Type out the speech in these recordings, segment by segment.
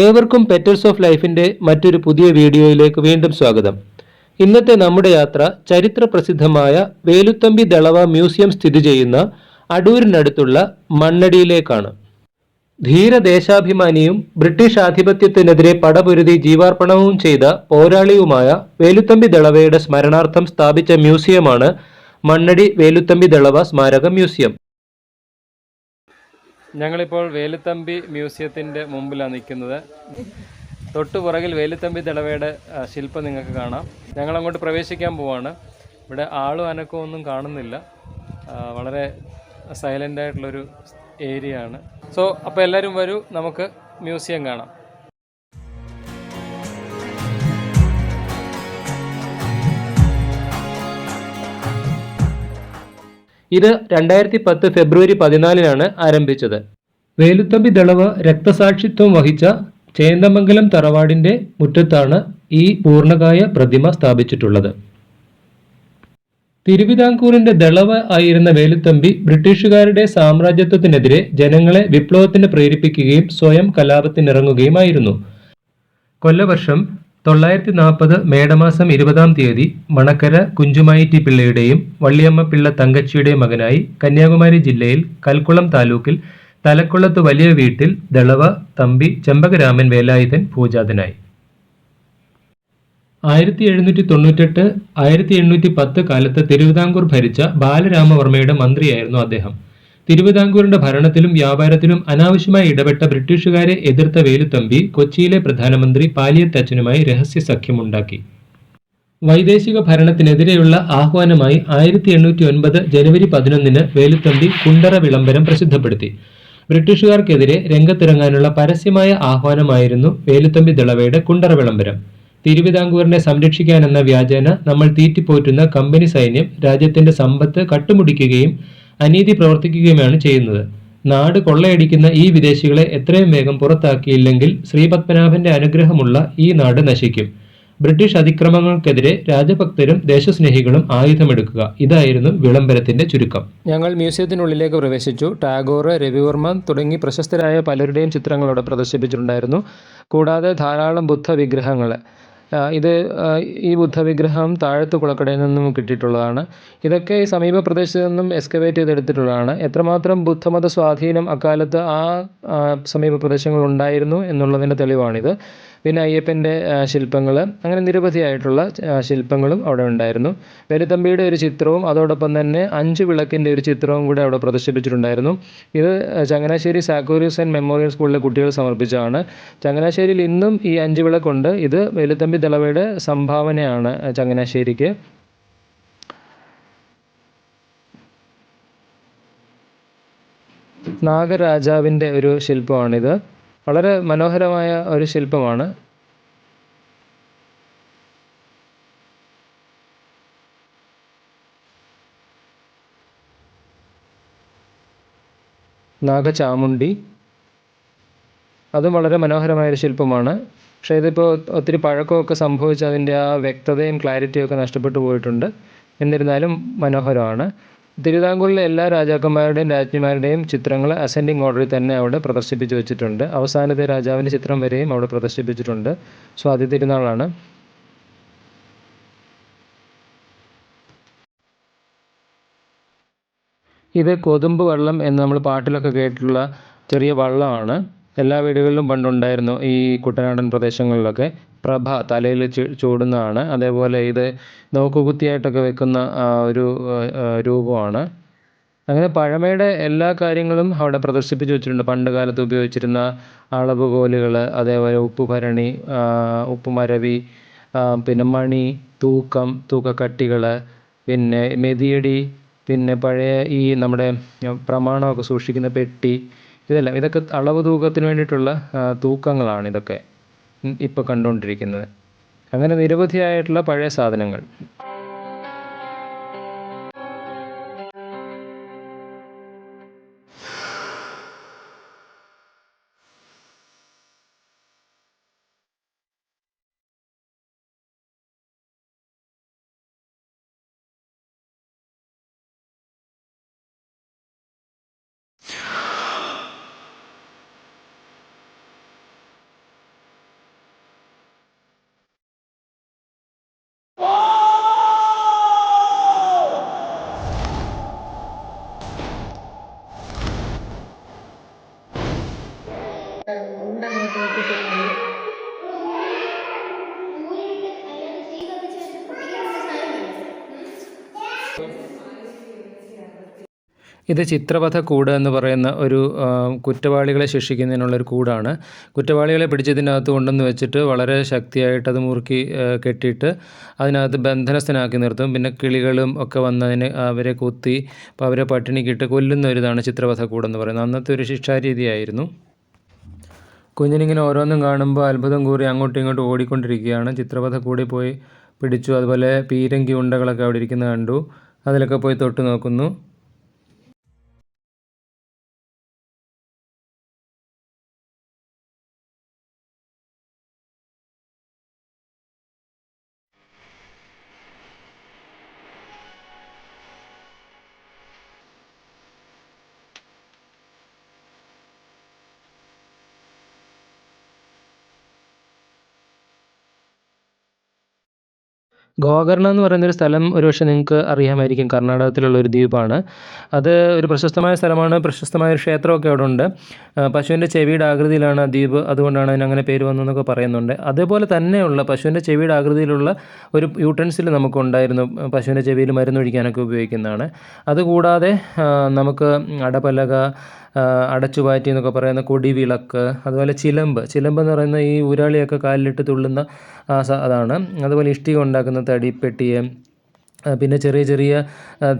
ഏവർക്കും petals of ലൈഫിന്റെ മറ്റൊരു പുതിയ വീഡിയോയിലേക്ക് വീണ്ടും സ്വാഗതം. ഇന്നത്തെ നമ്മുടെ യാത്ര ചരിത്ര പ്രസിദ്ധമായ വേലുത്തമ്പി ദളവ മ്യൂസിയം സ്ഥിതി ചെയ്യുന്ന അടൂരിനടുത്തുള്ള മണ്ണടിയിലേക്കാണ്. ധീരദേശാഭിമാനിയും ബ്രിട്ടീഷ് ആധിപത്യത്തിനെതിരെ പടപൊരുതി ജീവാർപ്പണവും ചെയ്ത പോരാളിയുമായ വേലുത്തമ്പി ദളവയുടെ സ്മരണാർത്ഥം സ്ഥാപിച്ച മ്യൂസിയമാണ് മണ്ണടി വേലുത്തമ്പി ദളവ സ്മാരക മ്യൂസിയം. ഞങ്ങളിപ്പോൾ വേലുത്തമ്പി മ്യൂസിയത്തിന്റെ മുമ്പിലാണ് നിൽക്കുന്നത്. തൊട്ടു പുറകിൽ വേലുത്തമ്പി തടവയുടെ ശില്പം നിങ്ങൾക്ക് കാണാം. ഞങ്ങൾ അങ്ങോട്ട് പ്രവേശിക്കാൻ പോവാണ്. ഇവിടെ ആളും അനക്കവും ഒന്നും കാണുന്നില്ല. വളരെ സൈലന്റ് ആയിട്ടുള്ളൊരു ഏരിയ ആണ് സോ അപ്പോൾ എല്ലാവരും വരൂ. നമുക്ക് മ്യൂസിയം കാണാം. ഇത് രണ്ടായിരത്തി പത്ത് ഫെബ്രുവരി പതിനാലിനാണ് ആരംഭിച്ചത്. വേലുത്തമ്പി ദളവ് രക്തസാക്ഷിത്വം വഹിച്ച ചേന്ദമംഗലം തറവാടിന്റെ മുറ്റത്താണ് ഈ പൂർണകായ പ്രതിമ സ്ഥാപിച്ചിട്ടുള്ളത്. തിരുവിതാംകൂറിന്റെ ദളവ് ആയിരുന്ന വേലുത്തമ്പി ബ്രിട്ടീഷുകാരുടെ സാമ്രാജ്യത്വത്തിനെതിരെ ജനങ്ങളെ വിപ്ലവത്തിന് പ്രേരിപ്പിക്കുകയും സ്വയം കലാപത്തിനിറങ്ങുകയുമായിരുന്നു. കൊല്ലവർഷം തൊള്ളായിരത്തി നാൽപ്പത് മേടമാസം ഇരുപതാം തീയതി മണക്കര കുഞ്ചുമായിറ്റി പിള്ളയുടെയും വള്ളിയമ്മ പിള്ള തങ്കച്ചിയുടെയും മകനായി കന്യാകുമാരി ജില്ലയിൽ കൽക്കുളം താലൂക്കിൽ തലക്കുളത്ത് വലിയ വീട്ടിൽ ദളവ തമ്പി ചെമ്പകരാമൻ വേലായുധൻ പൂജാതനായി. ആയിരത്തി എഴുന്നൂറ്റി തൊണ്ണൂറ്റെട്ട് ആയിരത്തി എണ്ണൂറ്റി പത്ത് കാലത്ത് തിരുവിതാംകൂർ ഭരിച്ച ബാലരാമവർമ്മയുടെ മന്ത്രിയായിരുന്നു അദ്ദേഹം. തിരുവിതാംകൂറിന്റെ ഭരണത്തിലും വ്യാപാരത്തിലും അനാവശ്യമായി ഇടപെട്ട ബ്രിട്ടീഷുകാരെ എതിർത്ത വേലുത്തമ്പി കൊച്ചിയിലെ പ്രധാനമന്ത്രി പാലിയത്തച്ഛനുമായി രഹസ്യ സഖ്യമുണ്ടാക്കി വൈദേശിക ഭരണത്തിനെതിരെയുള്ള ആഹ്വാനമായി ആയിരത്തി എണ്ണൂറ്റി ഒൻപത് ജനുവരി പതിനൊന്നിന് വേലുത്തമ്പി കുണ്ടറ വിളംബരം പ്രസിദ്ധപ്പെടുത്തി. ബ്രിട്ടീഷുകാർക്കെതിരെ രംഗത്തിറങ്ങാനുള്ള പരസ്യമായ ആഹ്വാനമായിരുന്നു വേലുത്തമ്പി ദളവയുടെ കുണ്ടറ വിളംബരം. തിരുവിതാംകൂറിനെ സംരക്ഷിക്കാനെന്ന വ്യാജേന നമ്മൾ തീറ്റിപ്പോറ്റുന്ന കമ്പനി സൈന്യം രാജ്യത്തിന്റെ സമ്പത്ത് കട്ടുമുടിക്കുകയും അനീതി പ്രവർത്തിക്കുകയുമാണ് ചെയ്യുന്നത്. നാട് കൊള്ളയടിക്കുന്ന ഈ വിദേശികളെ എത്രയും വേഗം പുറത്താക്കിയില്ലെങ്കിൽ ശ്രീപത്മനാഭന്റെ അനുഗ്രഹമുള്ള ഈ നാട് നശിക്കും. ബ്രിട്ടീഷ് അതിക്രമങ്ങൾക്കെതിരെ രാജഭക്തരും ദേശസ്നേഹികളും ആയുധമെടുക്കുക. ഇതായിരുന്നു വിളംബരത്തിന്റെ ചുരുക്കം. ഞങ്ങൾ മ്യൂസിയത്തിനുള്ളിലേക്ക് പ്രവേശിച്ചു. ടാഗോർ രവിവർമ്മ തുടങ്ങി പ്രശസ്തരായ പലരുടെയും ചിത്രങ്ങൾ പ്രദർശിപ്പിച്ചിട്ടുണ്ടായിരുന്നു. കൂടാതെ ധാരാളം ബുദ്ധ വിഗ്രഹങ്ങൾ ഇത് ഈ ബുദ്ധവിഗ്രഹം താഴത്ത് കുളക്കടയിൽ നിന്നും കിട്ടിയിട്ടുള്ളതാണ്. ഇതൊക്കെ ഈ സമീപ പ്രദേശത്ത് നിന്നും എക്സ്കവേറ്റ് ചെയ്തെടുത്തിട്ടുള്ളതാണ്. എത്രമാത്രം ബുദ്ധമത സ്വാധീനം അക്കാലത്ത് ആ സമീപ പ്രദേശങ്ങളിൽ ഉണ്ടായിരുന്നു എന്നുള്ളതിന്റെ തെളിവാണിത്. പിന്നെ അയ്യപ്പന്റെ ശില്പങ്ങൾ അങ്ങനെ നിരവധിയായിട്ടുള്ള ശില്പങ്ങളും അവിടെ ഉണ്ടായിരുന്നു. വേലുത്തമ്പിയുടെ ഒരു ചിത്രവും അതോടൊപ്പം തന്നെ അഞ്ച് വിളക്കിന്റെ ഒരു ചിത്രവും കൂടെ അവിടെ പ്രദർശിപ്പിച്ചിട്ടുണ്ടായിരുന്നു. ഇത് ചങ്ങനാശ്ശേരി സാക്കൂരിയസ് ആൻഡ് മെമ്മോറിയൽ സ്കൂളിലെ കുട്ടികൾ സമർപ്പിച്ചതാണ്. ചങ്ങനാശ്ശേരിയിൽ ഇന്നും ഈ അഞ്ച് വിളക്കുണ്ട്. ഇത് വേലുത്തമ്പി ദളവയുടെ സംഭാവനയാണ് ചങ്ങനാശ്ശേരിക്ക്. നാഗരാജാവിന്റെ ഒരു ശില്പമാണിത്. വളരെ മനോഹരമായ ഒരു ശില്പമാണ്. നാഗചാമുണ്ടി അതും വളരെ മനോഹരമായ ഒരു ശില്പമാണ്. പക്ഷേ ഇതിപ്പോൾ ഒത്തിരി പഴക്കമൊക്കെ സംഭവിച്ച് അതിന്റെ ആ വ്യക്തതയും ക്ലാരിറ്റിയും ഒക്കെ നഷ്ടപ്പെട്ടു പോയിട്ടുണ്ട്. എന്നിരുന്നാലും മനോഹരമാണ്. തിരുവിതാംകൂറിലെ എല്ലാ രാജാക്കന്മാരുടെയും രാജ്ഞിമാരുടെയും ചിത്രങ്ങൾ അസെൻഡിങ് ഓർഡറിൽ തന്നെ അവിടെ പ്രദർശിപ്പിച്ച് വെച്ചിട്ടുണ്ട്. അവസാനത്തെ രാജാവിന്റെ ചിത്രം വരെയും അവിടെ പ്രദർശിപ്പിച്ചിട്ടുണ്ട്. സ്വാതി തിരുനാളാണ്. ഇത് കൊതുമ്പ് വള്ളം എന്ന് നമ്മൾ പാട്ടിലൊക്കെ കേട്ടിട്ടുള്ള ചെറിയ വള്ളമാണ്. എല്ലാ വീടുകളിലും പണ്ടുണ്ടായിരുന്നു ഈ കുട്ടനാടൻ പ്രദേശങ്ങളിലൊക്കെ. പ്രഭ തലയിൽ ചൂടുന്നതാണ്. അതേപോലെ ഇത് നോക്കുകുത്തിയായിട്ടൊക്കെ വെക്കുന്ന ഒരു രൂപമാണ്. അങ്ങനെ പഴമയുടെ എല്ലാ കാര്യങ്ങളും അവിടെ പ്രദർശിപ്പിച്ച് വെച്ചിട്ടുണ്ട്. പണ്ട് കാലത്ത് ഉപയോഗിച്ചിരുന്ന അളവുകോലുകൾ അതേപോലെ ഉപ്പുഭരണി ഭരണി ഉപ്പുമരവി മരവി പിന്നെ മണി തൂക്കം തൂക്കക്കട്ടികൾ പിന്നെ മെതിയടി പിന്നെ പഴയ ഈ നമ്മുടെ പ്രമാണമൊക്കെ സൂക്ഷിക്കുന്ന പെട്ടി ഇതെല്ലാം. ഇതൊക്കെ അളവ് തൂക്കത്തിന് വേണ്ടിയിട്ടുള്ള തൂക്കങ്ങളാണ് ഇതൊക്കെ. ഇപ്പോൾ കണ്ടുകൊണ്ടിരിക്കുന്നത് അങ്ങനെ നിരവധിയായിട്ടുള്ള പഴയ സാധനങ്ങൾ. ഇത് ചിത്രവധ കൂട് എന്ന് പറയുന്ന ഒരു കുറ്റവാളികളെ ശിക്ഷിക്കുന്നതിനുള്ള ഒരു കൂടാണ്. കുറ്റവാളികളെ പിടിച്ചതിനകത്ത് കൊണ്ടുവന്ന് വെച്ചിട്ട് വളരെ ശക്തിയായിട്ട് അത് മുറുക്കി കെട്ടിയിട്ട് അതിനകത്ത് ബന്ധനസ്ഥനാക്കി നിർത്തും. പിന്നെ കിളികളും ഒക്കെ വന്നതിന് അവരെ കുത്തി അപ്പോൾ അവരെ പട്ടിണിക്കിട്ട് കൊല്ലുന്ന ഒരിതാണ് ചിത്രവധ കൂടെന്ന് പറയുന്നത്. അന്നത്തെ ഒരു ശിക്ഷാരീതിയായിരുന്നു. കുഞ്ഞിനിങ്ങനെ ഓരോന്നും കാണുമ്പോൾ അത്ഭുതം കൂറി അങ്ങോട്ടും ഇങ്ങോട്ടും ഓടിക്കൊണ്ടിരിക്കുകയാണ്. ചിത്രപഥ കൂടി പോയി പിടിച്ചു. അതുപോലെ പീരങ്കി ഉണ്ടകളൊക്കെ അവിടെ ഇരിക്കുന്നത് കണ്ടു. അതിലൊക്കെ പോയി തൊട്ട് നോക്കുന്നു. ഗോകർണ എന്ന് പറയുന്നൊരു സ്ഥലം ഒരുപക്ഷെ നിങ്ങൾക്ക് അറിയാമായിരിക്കും. കർണാടകത്തിലുള്ള ഒരു ദ്വീപാണ്. അത് ഒരു പ്രശസ്തമായ സ്ഥലമാണ്. പ്രശസ്തമായ ഒരു ക്ഷേത്രമൊക്കെ അവിടെ ഉണ്ട് പശുവിന്റെ ചെവിയുടെ ആകൃതിയിലാണ് ആ ദ്വീപ്. അതുകൊണ്ടാണ് അതിനങ്ങനെ പേര് വന്നതെന്നൊക്കെ പറയുന്നുണ്ട്. അതേപോലെ തന്നെയുള്ള പശുവിന്റെ ചെവിയുടെ ആകൃതിയിലുള്ള ഒരു യൂട്ടൻസിൽ നമുക്കുണ്ടായിരുന്നു പശുവിന്റെ ചെവിയിൽ മരുന്നൊഴിക്കാനൊക്കെ ഉപയോഗിക്കുന്നതാണ്. അതുകൂടാതെ നമുക്ക് അടപലക അടച്ചുപാറ്റി എന്നൊക്കെ പറയുന്ന കൊടിവിളക്ക് അതുപോലെ ചിലമ്പ്. ചിലമ്പ് എന്ന് പറയുന്ന ഈ ഊരാളിയൊക്കെ കാലിലിട്ട് തുള്ളുന്ന അതാണ്. അതുപോലെ ഇഷ്ടിക ഉണ്ടാക്കുന്ന തടിപ്പെട്ടിയെ പിന്നെ ചെറിയ ചെറിയ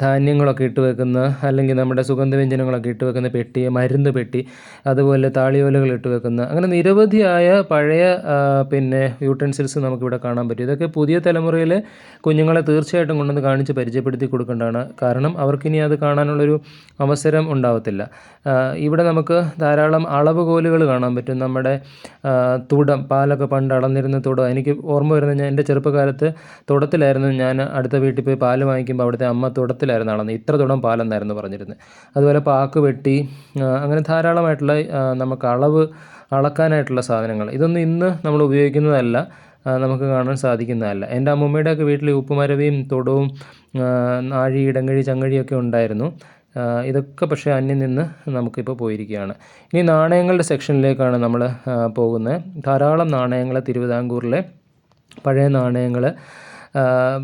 ധാന്യങ്ങളൊക്കെ ഇട്ട് വെക്കുന്ന അല്ലെങ്കിൽ നമ്മുടെ സുഗന്ധവ്യഞ്ജനങ്ങളൊക്കെ ഇട്ട് വെക്കുന്ന പെട്ടി മരുന്ന് പെട്ടി അതുപോലെ താളിയോലകൾ ഇട്ട് വെക്കുന്ന അങ്ങനെ നിരവധിയായ പഴയ പിന്നെ യൂട്ടൻസിൽസ് നമുക്കിവിടെ കാണാൻ പറ്റും. ഇതൊക്കെ പുതിയ തലമുറയിലെ കുഞ്ഞുങ്ങളെ തീർച്ചയായിട്ടും കൊണ്ടുവന്ന് കാണിച്ച് പരിചയപ്പെടുത്തി കൊടുക്കേണ്ടതാണ്. കാരണം അവർക്കിനി അത് കാണാനുള്ളൊരു അവസരം ഉണ്ടാവത്തില്ല. ഇവിടെ നമുക്ക് ധാരാളം അളവുകോലുകൾ കാണാൻ പറ്റും. നമ്മുടെ തുടം പാലൊക്കെ പണ്ട് അളന്നിരുന്ന തുടം. എനിക്ക് ഓർമ്മ വരുന്നത് ഞാൻ എന്റെ ചെറുപ്പകാലത്ത് തുടത്തിലായിരുന്നു ഞാൻ അടുത്ത വീട്ടിൽ പോയി പാൽ വാങ്ങിക്കുമ്പോൾ അവിടുത്തെ അമ്മ തുടത്തിലായിരുന്നു നടന്നത് ഇത്ര തുടം പാലെന്നായിരുന്നു പറഞ്ഞിരുന്നത് അതുപോലെ പാക്ക് വെട്ടി അങ്ങനെ ധാരാളമായിട്ടുള്ള നമുക്ക് അളവ് അളക്കാനായിട്ടുള്ള സാധനങ്ങൾ. ഇതൊന്നും ഇന്ന് നമ്മൾ ഉപയോഗിക്കുന്നതല്ല നമുക്ക് കാണാൻ സാധിക്കുന്നതല്ല. എന്റെ അമ്മൂമ്മയുടെയൊക്കെ വീട്ടിൽ ഉപ്പുമരവിയും തൊടവും നാഴി ഇടങ്ങഴി ചങ്ങഴിയൊക്കെ ഉണ്ടായിരുന്നു. ഇതൊക്കെ പക്ഷേ അന്യം നിന്ന് നമുക്കിപ്പോൾ പോയിരിക്കുകയാണ്. ഇനി നാണയങ്ങളുടെ സെക്ഷനിലേക്കാണ് നമ്മൾ പോകുന്നത്. ധാരാളം നാണയങ്ങൾ തിരുവിതാംകൂറിലെ പഴയ നാണയങ്ങൾ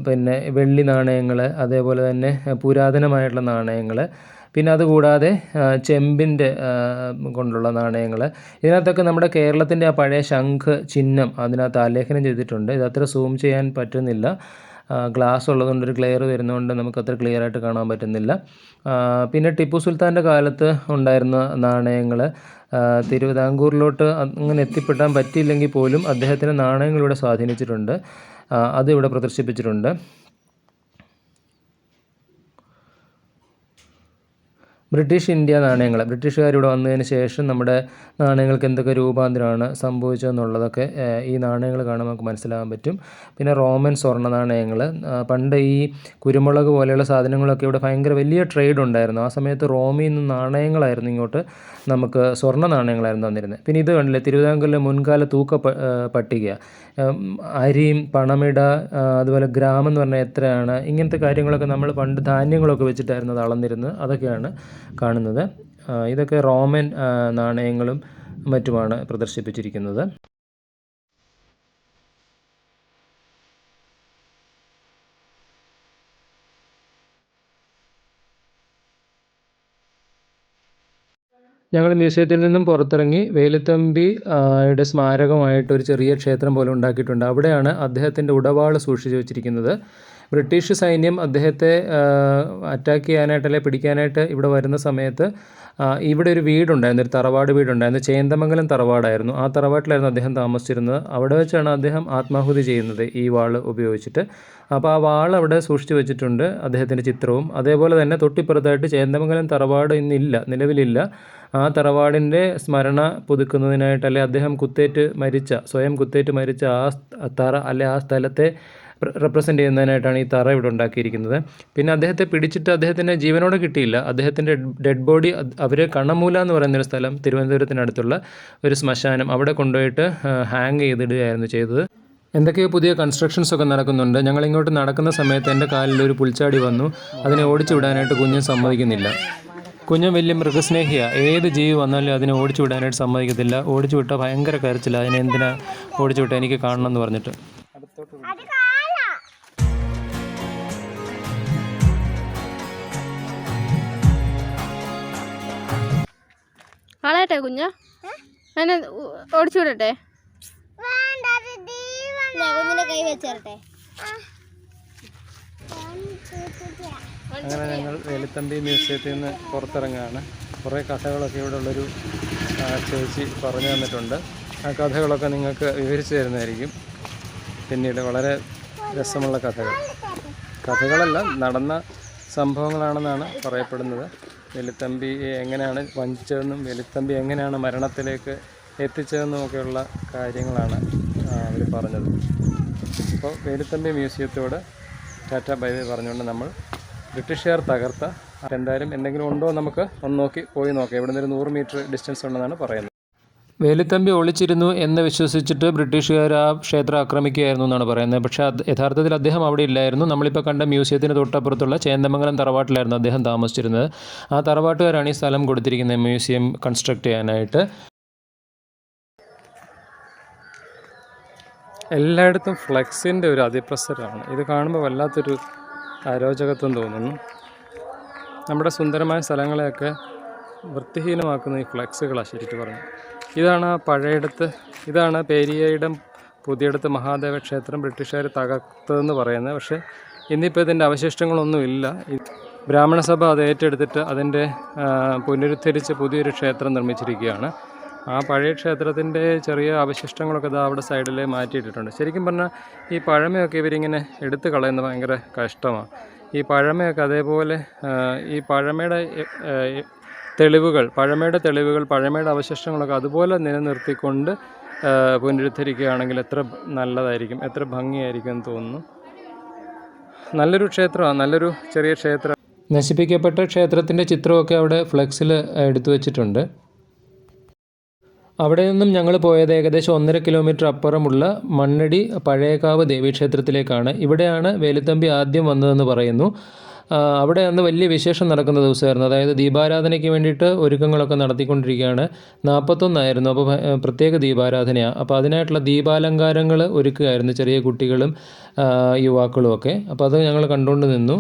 പിന്നെ വെള്ളി നാണയങ്ങൾ അതേപോലെ തന്നെ പുരാതനമായിട്ടുള്ള നാണയങ്ങൾ പിന്നെ അതുകൂടാതെ ചെമ്പിന്റെ കൊണ്ടുള്ള നാണയങ്ങൾ ഇതിനകത്തൊക്കെ നമ്മുടെ കേരളത്തിന്റെ ആ പഴയ ശംഖ് ചിഹ്നം അതിനകത്ത് ആലേഖനം ചെയ്തിട്ടുണ്ട്. ഇത് അത്ര സൂം ചെയ്യാൻ പറ്റുന്നില്ല. ഗ്ലാസ് ഉള്ളതുകൊണ്ട് ഒരു ക്ലിയർ വരുന്നതുകൊണ്ട് നമുക്ക് അത്ര ക്ലിയർ ആയിട്ട് കാണാൻ പറ്റുന്നില്ല. പിന്നെ ടിപ്പു സുൽത്താന്റെ കാലത്ത് ഉണ്ടായിരുന്ന നാണയങ്ങൾ തിരുവിതാംകൂറിലോട്ട് അങ്ങനെ എത്തിപ്പെടാൻ പറ്റിയില്ലെങ്കിൽ പോലും അദ്ദേഹത്തിന്റെ നാണയങ്ങളിവിടെ സ്വാധീനിച്ചിട്ടുണ്ട്. അത് ഇവിടെ പ്രദർശിപ്പിച്ചിട്ടുണ്ട്. ബ്രിട്ടീഷ് ഇന്ത്യ നാണയങ്ങൾ. ബ്രിട്ടീഷുകാർ ഇവിടെ വന്നതിന് ശേഷം നമ്മുടെ നാണയങ്ങൾക്ക് എന്തൊക്കെ രൂപാന്തരമാണ് സംഭവിച്ചതെന്നുള്ളതൊക്കെ ഈ നാണയങ്ങൾ കാണുമ്പോൾ നമുക്ക് മനസ്സിലാകാൻ പറ്റും. പിന്നെ റോമൻ സ്വർണ നാണയങ്ങൾ. പണ്ട് ഈ കുരുമുളക് പോലെയുള്ള സാധനങ്ങളൊക്കെ ഇവിടെ ഭയങ്കര വലിയ ട്രേഡ് ഉണ്ടായിരുന്നു. ആ സമയത്ത് റോമിൽ നിന്ന് നാണയങ്ങളായിരുന്നു ഇങ്ങോട്ട് നമുക്ക് സ്വർണ നാണയങ്ങളായിരുന്നു തന്നിരുന്നത്. പിന്നെ ഇത് കണ്ടില്ലേ തിരുവിതാംകൂറിലെ മുൻകാല തൂക്ക പട്ടിക. അരിയും പണമിട അതുപോലെ ഗ്രാമം എന്ന് പറഞ്ഞാൽ എത്രയാണ് ഇങ്ങനത്തെ കാര്യങ്ങളൊക്കെ നമ്മൾ പണ്ട് ധാന്യങ്ങളൊക്കെ വെച്ചിട്ടായിരുന്നു അത് അളന്നിരുന്നത്. അതൊക്കെയാണ് കാണുന്നത്. ഇതൊക്കെ റോമൻ നാണയങ്ങളും മറ്റുമാണ് പ്രദർശിപ്പിച്ചിരിക്കുന്നത്. ഞങ്ങൾ മ്യൂസിയത്തിൽ നിന്നും പുറത്തിറങ്ങി വേലുത്തമ്പി യുടെ സ്മാരകമായിട്ട് ഒരു ചെറിയ ക്ഷേത്രം പോലെ ഉണ്ടാക്കിയിട്ടുണ്ട്. അവിടെയാണ് അദ്ദേഹത്തിന്റെ ഉടവാൾ സൂക്ഷിച്ചു വെച്ചിരിക്കുന്നത്. ബ്രിട്ടീഷ് സൈന്യം അദ്ദേഹത്തെ അറ്റാക്ക് ചെയ്യാനായിട്ട് അല്ലെങ്കിൽ പിടിക്കാനായിട്ട് ഇവിടെ വരുന്ന സമയത്ത് ഇവിടെ ഒരു വീടുണ്ടായിരുന്നു ഒരു തറവാട് വീടുണ്ടായിരുന്നു. ചേന്തമംഗലം തറവാടായിരുന്നു. ആ തറവാട്ടിലായിരുന്നു അദ്ദേഹം താമസിച്ചിരുന്നത്. അവിടെ വെച്ചാണ് അദ്ദേഹം ആത്മാഹുതി ചെയ്യുന്നത് ഈ വാൾ ഉപയോഗിച്ചിട്ട്. അപ്പോൾ ആ വാൾ അവിടെ സൂക്ഷിച്ചു വെച്ചിട്ടുണ്ട് അദ്ദേഹത്തിന്റെ ചിത്രവും. അതേപോലെ തന്നെ തൊട്ടിപ്പുറത്തായിട്ട് ചേന്തമംഗലം തറവാട് ഇന്നില്ല നിലവിലില്ല. ആ തറവാടിന്റെ സ്മരണ പുതുക്കുന്നതിനായിട്ട് അല്ലെ അദ്ദേഹം കുത്തേറ്റ് മരിച്ച സ്വയം കുത്തേറ്റ് മരിച്ച ആ തറ അല്ലെ ആ സ്ഥലത്തെ റെപ്രസെന്റ് ചെയ്യുന്നതിനായിട്ടാണ് ഈ തറ ഇവിടെ ഉണ്ടാക്കിയിരിക്കുന്നത്. പിന്നെ അദ്ദേഹത്തെ പിടിച്ചിട്ട് അദ്ദേഹത്തിന്റെ ജീവനോടെ കിട്ടിയില്ല. അദ്ദേഹത്തിന്റെ ഡെഡ് ബോഡി അവർ കണ്ണമൂല എന്ന് പറയുന്നൊരു സ്ഥലം തിരുവനന്തപുരത്തിനടുത്തുള്ള ഒരു ശ്മശാനം അവിടെ കൊണ്ടുപോയിട്ട് ഹാങ് ചെയ്തിടുകയായിരുന്നു ചെയ്തത്. എന്തൊക്കെയോ പുതിയ കൺസ്ട്രക്ഷൻസ് ഒക്കെ നടക്കുന്നുണ്ട്. ഞങ്ങൾ ഇങ്ങോട്ട് നടക്കുന്ന സമയത്ത് എന്റെ കാലിൽ ഒരു പുൽച്ചാടി വന്നു. അതിനെ ഓടിച്ചു വിടാനായിട്ട് കുഞ്ഞ് സമ്മതിക്കുന്നില്ല. കുഞ്ഞൻ വലിയ മൃഗസ്നേഹിയ. ഏത് ജീവി വന്നാലും അതിനെ ഓടിച്ചു വിടാനായിട്ട് സമ്മതിക്കത്തില്ല. ഓടിച്ചു വിട്ടാൽ ഭയങ്കര കരച്ചില്ല അതിനെ എന്തിനാ ഓടിച്ചു വിട്ടാൽ എനിക്ക് കാണണം എന്ന് പറഞ്ഞിട്ട് ആളായിട്ടെ കുഞ്ഞ? അതിനെ ഓടിച്ചു വിടട്ടെ? കുഞ്ഞിന്റെ കൈ വെച്ചേരട്ടെ അങ്ങനെ ഞങ്ങൾ വേലുത്തമ്പി മ്യൂസിയത്തിൽ നിന്ന് പുറത്തിറങ്ങുകയാണ്. കുറേ കഥകളൊക്കെ ഇവിടെ ഉള്ളൊരു ചേച്ചി പറഞ്ഞു തന്നിട്ടുണ്ട്. ആ കഥകളൊക്കെ നിങ്ങൾക്ക് വിവരിച്ചു തരുന്നതായിരിക്കും. പിന്നീട് വളരെ രസമുള്ള കഥകൾ. കഥകളല്ല നടന്ന സംഭവങ്ങളാണെന്നാണ് പറയപ്പെടുന്നത്. വെലുത്തമ്പി എങ്ങനെയാണ് വഞ്ചിച്ചതെന്നും വെലുത്തമ്പി എങ്ങനെയാണ് മരണത്തിലേക്ക് എത്തിച്ചതെന്നും ഒക്കെയുള്ള കാര്യങ്ങളാണ് അവർ പറഞ്ഞത്. അപ്പോൾ വെളുത്തമ്പി മ്യൂസിയത്തോട് ടാറ്റ ബൈ പറഞ്ഞുകൊണ്ട് നമ്മൾ ബ്രിട്ടീഷുകാർ തകർത്ത എന്തായാലും എന്തെങ്കിലും ഉണ്ടോ നമുക്ക് ഒന്ന് നോക്കി പോയി നോക്കാം. ഇവിടെ നിന്ന് ഒരു നൂറ് മീറ്റർ ഡിസ്റ്റൻസ് ഉണ്ടെന്നാണ് പറയുന്നത്. വേലുത്തമ്പി ഒളിച്ചിരുന്നു എന്ന് വിശ്വസിച്ചിട്ട് ബ്രിട്ടീഷുകാർ ആ ക്ഷേത്രം ആക്രമിക്കുകയായിരുന്നു എന്നാണ് പറയുന്നത്. പക്ഷേ യഥാർത്ഥത്തിൽ അദ്ദേഹം അവിടെ ഇല്ലായിരുന്നു. നമ്മളിപ്പോൾ കണ്ട മ്യൂസിയത്തിന് തൊട്ടപ്പുറത്തുള്ള ചേന്ദമംഗലം തറവാട്ടിലായിരുന്നു അദ്ദേഹം താമസിച്ചിരുന്നത്. ആ തറവാട്ടുകാരാണ് ഈ സ്ഥലം കൊടുത്തിരിക്കുന്നത് മ്യൂസിയം കൺസ്ട്രക്ട് ചെയ്യാനായിട്ട്. എല്ലായിടത്തും ഫ്ലെക്സിന്റെ ഒരു അതിപ്രസരമാണ്. ഇത് കാണുമ്പോൾ വല്ലാത്തൊരു അരോചകത്വം തോന്നുന്നു. നമ്മുടെ സുന്ദരമായ സ്ഥലങ്ങളെയൊക്കെ വൃത്തിഹീനമാക്കുന്ന ഈ ഫ്ലെക്സുകളാണ് ശരിക്കും പറഞ്ഞു ഇതാണ് ആ പഴയടത്ത് ഇതാണ് പേരിയയിടം പുതിയടത്ത് മഹാദേവ ക്ഷേത്രം ബ്രിട്ടീഷുകാർ തകർത്തതെന്ന് പറയുന്നത്. പക്ഷേ ഇന്നിപ്പോൾ ഇതിന്റെ അവശിഷ്ടങ്ങളൊന്നുമില്ല ബ്രാഹ്മണ സഭ അത് ഏറ്റെടുത്തിട്ട് അതിന്റെ പുനരുദ്ധരിച്ച് പുതിയൊരു ക്ഷേത്രം നിർമ്മിച്ചിരിക്കുകയാണ്. ആ പഴയ ക്ഷേത്രത്തിന്റെ ചെറിയ അവശിഷ്ടങ്ങളൊക്കെ ഇതാ അവിടെ സൈഡിൽ മാറ്റിയിട്ടിട്ടുണ്ട്. ശരിക്കും പറഞ്ഞാൽ ഈ പഴമയൊക്കെ ഇവരിങ്ങനെ എടുത്തു കളയുന്നത് ഭയങ്കര കഷ്ടമാണ് ഈ പഴമയൊക്കെ അതേപോലെ ഈ പഴമയുടെ തെളിവുകൾ പഴമയുടെ തെളിവുകൾ പഴമയുടെ അവശിഷ്ടങ്ങളൊക്കെ അതുപോലെ നിലനിർത്തിക്കൊണ്ട് പുനരുദ്ധരിക്കുകയാണെങ്കിൽ എത്ര നല്ലതായിരിക്കും എത്ര ഭംഗിയായിരിക്കും എന്ന് തോന്നുന്നു. നല്ലൊരു ക്ഷേത്രമാണ് നല്ലൊരു ചെറിയ ക്ഷേത്രം. നശിപ്പിക്കപ്പെട്ട ക്ഷേത്രത്തിന്റെ ചിത്രമൊക്കെ അവിടെ ഫ്ലെക്സിൽ എടുത്തു വച്ചിട്ടുണ്ട്. അവിടെ നിന്നും ഞങ്ങൾ പോയത് ഏകദേശം ഒന്നര കിലോമീറ്റർ അപ്പുറമുള്ള മണ്ണടി പഴയകാവ് ദേവീക്ഷേത്രത്തിലേക്കാണ്. ഇവിടെയാണ് വേലുത്തമ്പി ആദ്യം വന്നതെന്ന് പറയുന്നു. അവിടെ അന്ന് വലിയ വിശേഷം നടക്കുന്ന ദിവസമായിരുന്നു. അതായത് ദീപാരാധനയ്ക്ക് വേണ്ടിയിട്ട് ഒരുക്കങ്ങളൊക്കെ നടത്തിക്കൊണ്ടിരിക്കുകയാണ്. നാൽപ്പത്തൊന്നായിരുന്നു അപ്പോൾ പ്രത്യേക ദീപാരാധനയാണ് അപ്പോൾ അതിനായിട്ടുള്ള ദീപാലങ്കാരങ്ങൾ ഒരുക്കുകയായിരുന്നു ചെറിയ കുട്ടികളും യുവാക്കളും ഒക്കെ. അപ്പോൾ അത് ഞങ്ങൾ കണ്ടുകൊണ്ട് നിന്നു.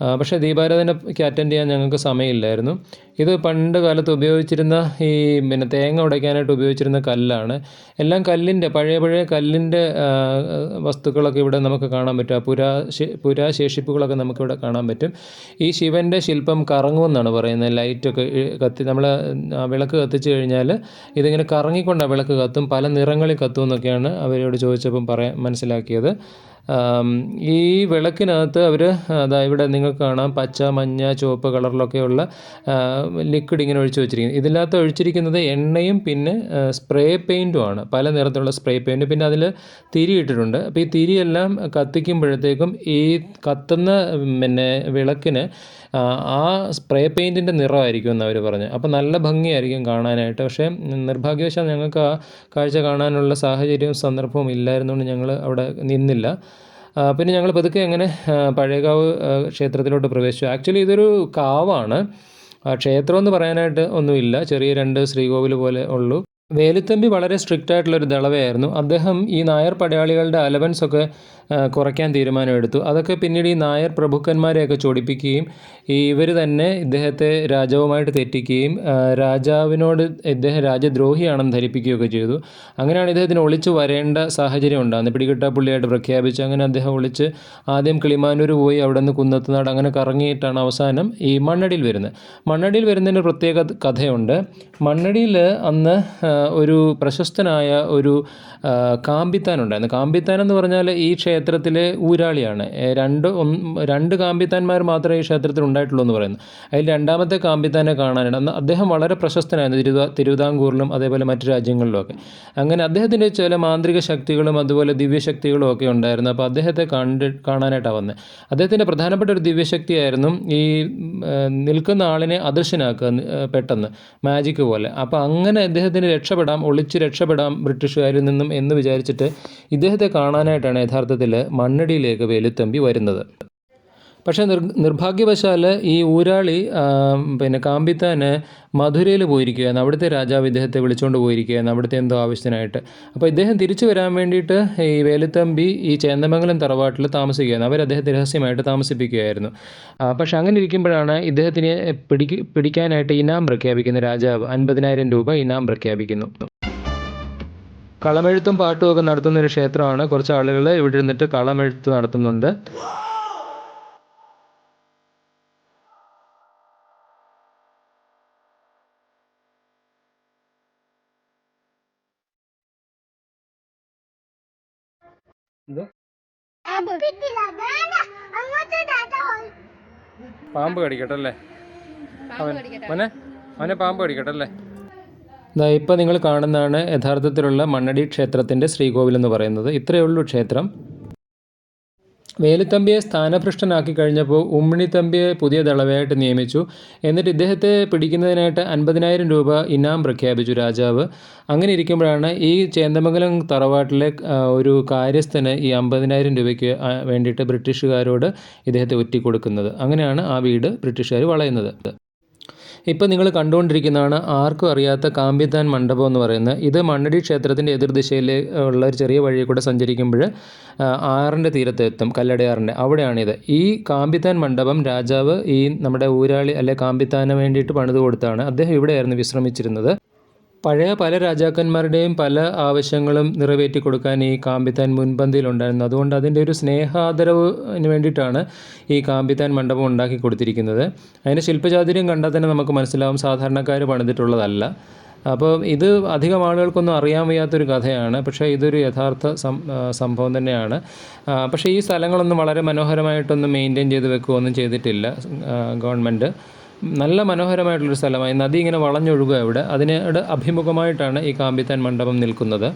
പക്ഷേ ദീപാരാധനയ്ക്ക് അറ്റൻഡ് ചെയ്യാൻ ഞങ്ങൾക്ക് സമയമില്ലായിരുന്നു. ഇത് പണ്ട് കാലത്ത് ഉപയോഗിച്ചിരുന്ന ഈ പിന്നെ തേങ്ങ ഉടയ്ക്കാനായിട്ട് ഉപയോഗിച്ചിരുന്ന കല്ലാണ്. എല്ലാം കല്ലിന്റെ പഴയ പഴയ കല്ലിന്റെ വസ്തുക്കളൊക്കെ ഇവിടെ നമുക്ക് കാണാൻ പറ്റും. പുരാ പുരാശേഷിപ്പുകളൊക്കെ നമുക്കിവിടെ കാണാൻ പറ്റും. ഈ ശിവന്റെ ശില്പം കറങ്ങുമെന്നാണ് പറയുന്നത്. ലൈറ്റൊക്കെ കത്തി നമ്മൾ വിളക്ക് കത്തിച്ച് കഴിഞ്ഞാൽ ഇതിങ്ങനെ കറങ്ങിക്കൊണ്ടാണ് വിളക്ക് കത്തും പല നിറങ്ങളിൽ കത്തും എന്നൊക്കെയാണ് അവരോട് ചോദിച്ചപ്പം പറയാൻ മനസ്സിലാക്കിയത്. ഈ വിളക്കിനകത്ത് അവർ അതാ ഇവിടെ നിങ്ങൾക്ക് കാണാം പച്ച മഞ്ഞ ചുവപ്പ് കളറിലൊക്കെയുള്ള ലിക്വിഡ് ഇങ്ങനെ ഒഴിച്ചു വെച്ചിരിക്കുന്നത് ഇതിനകത്ത് ഒഴിച്ചിരിക്കുന്നത് എണ്ണയും പിന്നെ സ്പ്രേ പെയിന്റുമാണ് പല നിറത്തിലുള്ള സ്പ്രേ പെയിന്റ് പിന്നെ അതിൽ തിരി ഇട്ടിട്ടുണ്ട്. അപ്പോൾ ഈ തിരിയെല്ലാം കത്തിക്കുമ്പോഴത്തേക്കും ഈ കത്തുന്ന പിന്നെ വിളക്കിന് ആ, സ്പ്രേ പെയിന്റിന്റെ നിറമായിരിക്കും എന്ന് അവർ പറഞ്ഞു. അപ്പോൾ നല്ല ഭംഗിയായിരിക്കും കാണാനായിട്ട്. പക്ഷേ നിർഭാഗ്യവശാൽ ഞങ്ങൾക്ക് ആ കാഴ്ച കാണാനുള്ള സാഹചര്യവും സന്ദർഭവും ഇല്ലായിരുന്നുകൊണ്ട് ഞങ്ങൾ അവിടെ നിന്നില്ല. പിന്നെ ഞങ്ങൾ പതുക്കെ അങ്ങനെ പഴയകാവ് ക്ഷേത്രത്തിലോട്ട് പ്രവേശിച്ചു. ആക്ച്വലി ഇതൊരു കാവാണ്. ക്ഷേത്രമെന്ന് പറയാനായിട്ട് ഒന്നുമില്ല. ചെറിയ രണ്ട് ശ്രീകോവിൽ പോലെ ഉള്ളൂ. വേലുത്തമ്പി വളരെ സ്ട്രിക്റ്റ് ആയിട്ടുള്ള ഒരു ദളവയായിരുന്നു. അദ്ദേഹം ഈ നായർ പടയാളികളുടെ അലവൻസ് ഒക്കെ കുറയ്ക്കാൻ തീരുമാനമെടുത്തു. അതൊക്കെ പിന്നീട് ഈ നായർ പ്രഭുക്കന്മാരെയൊക്കെ ചൊടിപ്പിക്കുകയും ഇവർ തന്നെ ഇദ്ദേഹത്തെ രാജാവുമായിട്ട് തെറ്റിക്കുകയും രാജാവിനോട് ഇദ്ദേഹം രാജദ്രോഹിയാണെന്ന് ധരിപ്പിക്കുകയൊക്കെ ചെയ്തു. അങ്ങനെയാണ് ഇദ്ദേഹത്തിന് ഒളിച്ചു വരേണ്ട സാഹചര്യം ഉണ്ടാകുന്നത്. പിടികിട്ടാപ്പുള്ളിയായിട്ട് പ്രഖ്യാപിച്ചു അങ്ങനെ അദ്ദേഹം ഒളിച്ച് ആദ്യം കിളിമാനൂർ പോയി അവിടെ നിന്ന് കുന്നത്തുനാട് അങ്ങനെ കറങ്ങിയിട്ടാണ് അവസാനം ഈ മണ്ണടിയിൽ വരുന്നത്. മണ്ണടിയിൽ വരുന്നതിന്റെ പ്രത്യേക കഥയുണ്ട്. മണ്ണടിയിൽ അന്ന് ഒരു പ്രശസ്തനായ ഒരു കാമ്പിത്താൻ ഉണ്ടായിരുന്നു. കാമ്പിത്താൻ എന്ന് പറഞ്ഞാൽ ഈ ക്ഷേത്രത്തിലെ ഊരാളിയാണ്. രണ്ട് രണ്ട് കാമ്പിത്താന്മാർ മാത്രമേ ഈ ക്ഷേത്രത്തിൽ ഉണ്ടായിട്ടുള്ളൂ എന്ന് പറയുന്നു. അതിൽ രണ്ടാമത്തെ കാമ്പിത്താനെ കാണാനുണ്ട് അന്ന് അദ്ദേഹം വളരെ പ്രശസ്തനായിരുന്നു. തിരുവിതാ തിരുവിതാംകൂറിലും അതേപോലെ മറ്റു രാജ്യങ്ങളിലുമൊക്കെ അങ്ങനെ അദ്ദേഹത്തിന്റെ ചില മാന്ത്രിക ശക്തികളും അതുപോലെ ദിവ്യശക്തികളും ഒക്കെ ഉണ്ടായിരുന്നു. അപ്പോൾ അദ്ദേഹത്തെ കണ്ട് കാണാനായിട്ടാണ് വന്നത്. അദ്ദേഹത്തിന്റെ പ്രധാനപ്പെട്ട ഒരു ദിവ്യശക്തിയായിരുന്നു ഈ നിൽക്കുന്ന ആളിനെ അദൃശ്യനാക്കുക പെട്ടെന്ന്. മാജിക്ക് പോലെ. അപ്പോൾ അങ്ങനെ അദ്ദേഹത്തിന് രക്ഷപ്പെടാം ഒളിച്ച് രക്ഷപ്പെടാം ബ്രിട്ടീഷുകാരിൽ നിന്നും. എന്ന് വിചാരിച്ചിട്ട് ഇദ്ദേഹത്തെ കാണാനായിട്ടാണ് യഥാർത്ഥത്തിൽ മണ്ണടിയിലേക്ക് വേലുത്തമ്പി വരുന്നത്. പക്ഷേ നിർ നിർഭാഗ്യവശാൽ ഈ ഊരാളി പിന്നെ കാമ്പിത്താന് മധുരയിൽ പോയിരിക്കുകയാണ് അവിടുത്തെ രാജാവ് ഇദ്ദേഹത്തെ വിളിച്ചുകൊണ്ട് പോയിരിക്കുകയാണ് അവിടുത്തെ എന്തോ ആവശ്യത്തിനായിട്ട്. അപ്പോൾ ഇദ്ദേഹം തിരിച്ചു വരാൻ വേണ്ടിയിട്ട് ഈ വേലുത്തമ്പി ഈ ചേന്ദമംഗലം തറവാട്ടിൽ താമസിക്കുകയാണ് അവർ അദ്ദേഹത്തെ രഹസ്യമായിട്ട് താമസിപ്പിക്കുകയായിരുന്നു. പക്ഷെ അങ്ങനെ ഇരിക്കുമ്പോഴാണ് ഇദ്ദേഹത്തിനെ പിടിക്ക് പിടിക്കാനായിട്ട് ഇനാം പ്രഖ്യാപിക്കുന്ന രാജാവ് അൻപതിനായിരം രൂപ ഇനാം പ്രഖ്യാപിക്കുന്നു. കളമെഴുത്തും പാട്ടും ഒക്കെ നടത്തുന്ന ഒരു ക്ഷേത്രമാണ്. കുറച്ച് ആളുകൾ ഇവിടെ ഇരുന്നിട്ട് കളമെഴുത്ത് നടത്തുന്നുണ്ട്. പാമ്പ് കടിക്കട്ടല്ലേ അവനെ അവനെ പാമ്പ് കടിക്കട്ടല്ലേ ഇതാ ഇപ്പം നിങ്ങൾ കാണുന്നതാണ് യഥാർത്ഥത്തിലുള്ള മണ്ണടി ക്ഷേത്രത്തിന്റെ ശ്രീകോവിൽ എന്ന് പറയുന്നത്. ഇത്രയേ ഉള്ളൂ ക്ഷേത്രം. വേലുത്തമ്പിയെ സ്ഥാനഭ്രഷ്ടനാക്കി കഴിഞ്ഞപ്പോൾ ഉമ്മിണിത്തമ്പിയെ പുതിയ ദളവയായിട്ട് നിയമിച്ചു. എന്നിട്ട് ഇദ്ദേഹത്തെ പിടിക്കുന്നതിനായിട്ട് അൻപതിനായിരം രൂപ ഇനാം പ്രഖ്യാപിച്ചു രാജാവ്. അങ്ങനെ ഇരിക്കുമ്പോഴാണ് ഈ ചേന്ദമംഗലം തറവാട്ടിലെ ഒരു കാര്യസ്ഥന് ഈ അമ്പതിനായിരം രൂപയ്ക്ക് വേണ്ടിയിട്ട് ബ്രിട്ടീഷുകാരോട് ഇദ്ദേഹത്തെ ഒറ്റിക്കൊടുക്കുന്നത്. അങ്ങനെയാണ് ആ വീട് ബ്രിട്ടീഷുകാർ വളയുന്നത്. ഇപ്പം നിങ്ങൾ കണ്ടുകൊണ്ടിരിക്കുന്നതാണ് ആർക്കും അറിയാത്ത കാമ്പിത്താൻ മണ്ഡപം എന്ന് പറയുന്നത്. ഇത് മണ്ണടി ക്ഷേത്രത്തിന്റെ എതിർദിശയിൽ ഉള്ള ഒരു ചെറിയ വഴിയിൽ കൂടെ സഞ്ചരിക്കുമ്പോൾ ആറിന്റെ തീരത്ത് എത്തും കല്ലടയാറിന്റെ അവിടെയാണിത്. ഈ കാമ്പിത്താൻ മണ്ഡപം രാജാവ് ഈ നമ്മുടെ ഊരാളി അല്ലെ കാമ്പിത്താന് വേണ്ടിയിട്ട് പണിത് കൊടുത്താണ്. അദ്ദേഹം ഇവിടെയായിരുന്നു വിശ്രമിച്ചിരുന്നത്. പഴയ പല രാജാക്കന്മാരുടെയും പല ആവശ്യങ്ങളും നിറവേറ്റി കൊടുക്കാൻ ഈ കാമ്പിത്താൻ മുൻപന്തിയിലുണ്ടായിരുന്നു. അതുകൊണ്ട് അതിന്റെ ഒരു സ്നേഹാദരവിന് വേണ്ടിയിട്ടാണ് ഈ കാമ്പിത്താൻ മണ്ഡപം ഉണ്ടാക്കി കൊടുത്തിരിക്കുന്നത്. അതിന്റെ ശില്പചാതുര്യം കണ്ടാൽ തന്നെ നമുക്ക് മനസ്സിലാവും സാധാരണക്കാർ പണിതിട്ടുള്ളതല്ല. അപ്പോൾ ഇത് അധികം ആളുകൾക്കൊന്നും അറിയാൻ വയ്യാത്തൊരു കഥയാണ്. പക്ഷേ ഇതൊരു യഥാർത്ഥ സംഭവം തന്നെയാണ്. പക്ഷേ ഈ സ്ഥലങ്ങളൊന്നും വളരെ മനോഹരമായിട്ടൊന്നും മെയിന്റെയിൻ ചെയ്ത് വെക്കുകയൊന്നും ചെയ്തിട്ടില്ല ഗവൺമെന്റ്. നല്ല മനോഹരമായിട്ടുള്ളൊരു സ്ഥലമായി. നദി ഇങ്ങനെ വളഞ്ഞൊഴുകുക ഇവിടെ. അതിനോട് അഭിമുഖമായിട്ടാണ് ഈ കാമ്പിത്താൻ മണ്ഡപം നിൽക്കുന്നത്.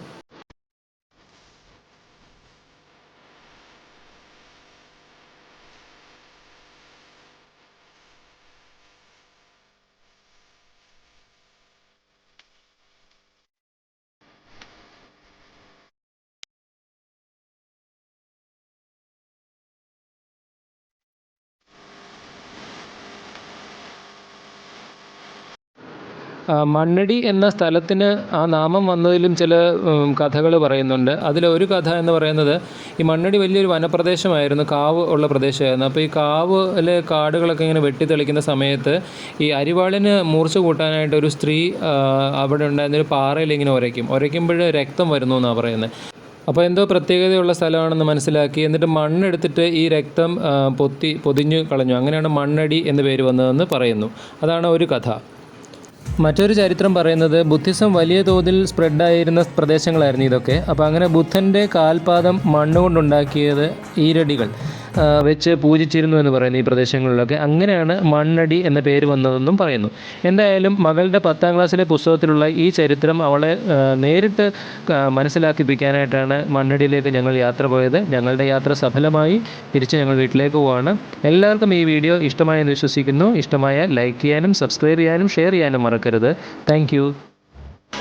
മണ്ണടി എന്ന സ്ഥലത്തിന് ആ നാമം വന്നതിലും ചില കഥകൾ പറയുന്നുണ്ട്. അതിലൊരു കഥ എന്ന് പറയുന്നത് ഈ മണ്ണടി വലിയൊരു വനപ്രദേശമായിരുന്നു. കാവ് ഉള്ള പ്രദേശമായിരുന്നു. അപ്പോൾ ഈ കാവിലെ കാടുകളൊക്കെ ഇങ്ങനെ വെട്ടിത്തെളിക്കുന്ന സമയത്ത് ഈ അരിവാളിന് മൂർച്ച കൂട്ടാനായിട്ട് ഒരു സ്ത്രീ അവിടെ ഉണ്ടായിരുന്നൊരു പാറയിൽ ഇങ്ങനെ ഉരയ്ക്കും ഉരയ്ക്കുമ്പോൾ രക്തം വരുന്നു എന്നാണ് പറയുന്നത്. അപ്പോൾ എന്തോ പ്രത്യേകതയുള്ള സ്ഥലമാണെന്ന് മനസ്സിലാക്കി. എന്നിട്ട് മണ്ണെടുത്തിട്ട് ഈ രക്തം പൊത്തി പൊതിഞ്ഞു കളഞ്ഞു. അങ്ങനെയാണ് മണ്ണടി എന്ന് പേര് വന്നതെന്ന് പറയുന്നു. അതാണ് ഒരു കഥ. മറ്റൊരു ചരിത്രം പറയുന്നത് ബുദ്ധിസം വലിയ തോതിൽ സ്പ്രെഡായിരുന്ന പ്രദേശങ്ങളായിരുന്നു ഇതൊക്കെ. അപ്പോൾ അങ്ങനെ ബുദ്ധന്റെ കാൽപാദം മണ്ണുകൊണ്ടുണ്ടാക്കിയത് ഈരടികൾ വെച്ച് പൂജിച്ചിരുന്നു എന്ന് പറയുന്നു ഈ പ്രദേശങ്ങളിലൊക്കെ. അങ്ങനെയാണ് മണ്ണടി എന്ന പേര് വന്നതെന്നും പറയുന്നു. എന്തായാലും മകളുടെ പത്താം ക്ലാസ്സിലെ പുസ്തകത്തിലുള്ള ഈ ചരിത്രം അവളെ നേരിട്ട് മനസ്സിലാക്കിപ്പിക്കാനായിട്ടാണ് മണ്ണടിയിലേക്ക് ഞങ്ങൾ യാത്ര പോയത്. ഞങ്ങളുടെ യാത്ര സഫലമായി. തിരിച്ച് ഞങ്ങൾ വീട്ടിലേക്ക് പോവാണ്. എല്ലാവർക്കും ഈ വീഡിയോ ഇഷ്ടമായെന്ന് വിശ്വസിക്കുന്നു. ഇഷ്ടമായ ലൈക്ക് ചെയ്യാനും സബ്സ്ക്രൈബ് ചെയ്യാനും ഷെയർ ചെയ്യാനും മറക്കരുത്. താങ്ക്